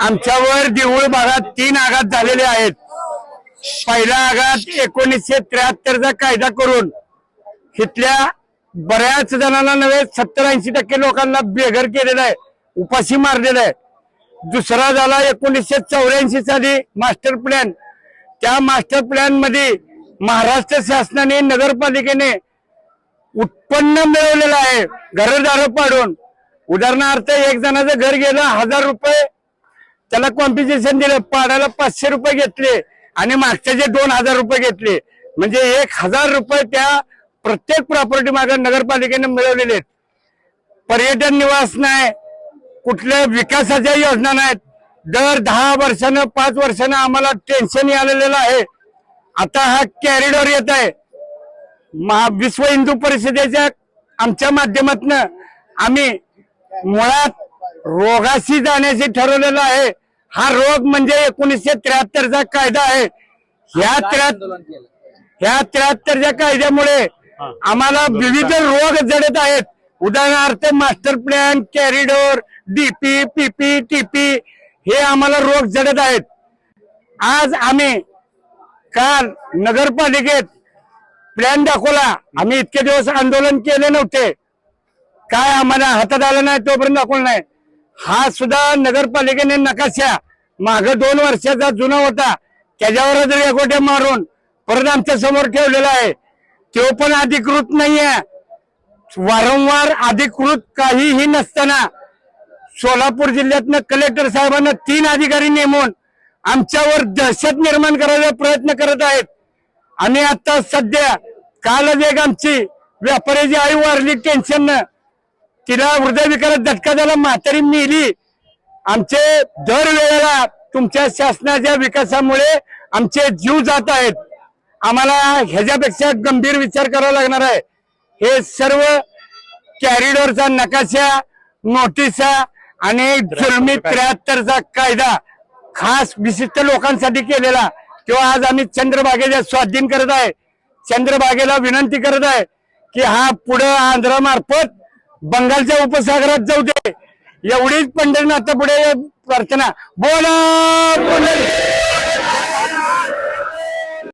आमच्यावर देऊळ भागात तीन आघात झालेले आहेत. पहिला आघात एकोणीसशे त्र्याहत्तरचा कायदा करून इथल्या बऱ्याच जणांना नव्हे सत्तर ऐंशी टक्के लोकांना बेघर केलेलं आहे उपाशी मारलेलं आहे. दुसरा झाला एकोणीसशे चौऱ्याऐंशी साली मास्टर प्लॅन. त्या मास्टर प्लॅनमध्ये महाराष्ट्र शासनाने नगरपालिकेने उत्पन्न मिळवलेलं आहे घरदार पाडून. उदाहरणार्थ एक जणाचं घर गेलं हजार रुपये त्याला कॉम्पिटिशन दिलं पाडायला पाचशे रुपये घेतले आणि मागच्या जे दोन हजार रुपये घेतले. म्हणजे एक हजार रुपये त्या प्रत्येक प्रॉपर्टी मागे नगरपालिकेने मिळवलेले आहेत. पर्यटन निवास नाही कुठल्या विकासाच्या योजना नाहीत. दर दहा वर्षानं पाच वर्षानं आम्हाला टेन्शन आलेलं आहे. आता हा कॅरिडॉर येत आहे. महा विश्व हिंदू परिषदेच्या आमच्या माध्यमातून आम्ही मुळात रोगाशी जाण्याचे ठरवलेलं आहे. हा रोग म्हणजे एकोणीसशे त्र्याहत्तरचा कायदा आहे. ह्या त्र्याहत्तर ह्या त्र्याहत्तरच्या कायद्यामुळे आम्हाला विविध रोग जडत आहेत. उदाहरणार्थ master plan corridor DP PP TP हे आम्हाला रोग जडत आहेत. आज आम्ही काल नगरपालिकेत प्लॅन दाखवला. आम्ही इतके दिवस आंदोलन केले नव्हते. काय आम्हाला हातात आलं नाही तोपर्यंत दाखवलं नाही. हा सुद्धा नगरपालिकेने नकाशा. माग दोन वर्षाचा जुना होता. त्याच्यावर रेगोटे मारून परत आमच्यासमोर ठेवलेला आहे. तो पण अधिकृत नाहीये. वारंवार अधिकृत काहीही नसताना सोलापूर जिल्ह्यातनं कलेक्टर साहेबांना तीन अधिकारी नेमून आमच्यावर दहशत निर्माण करायचा प्रयत्न करत आहेत. आणि आता सध्या कालच एक आमची व्यापाऱ्याची आई वारली टेन्शननं तिला हृदयविकारात झटका झाला म्हातारी मिली. आमचे दर वेळेला तुमच्या शासनाच्या विकासामुळे आमचे जीव जात आहेत. आम्हाला ह्याच्यापेक्षा गंभीर विचार करावा लागणार आहे. हे सर्व कॅरिडॉरचा नकाशा नोटिसा आणि जुलमी त्र्याहत्तरचा कायदा खास विशिष्ट लोकांसाठी केलेला किंवा आज आम्ही चंद्रभागेच्या स्वाधीन करत आहे. चंद्रभागेला विनंती करत आहे की हा पुढे आंध्रामार्फत बंगालच्या उपसागरात जाऊ दे. एवढीच पंढरीनाथ पुढे प्रार्थना. बोला पंढरी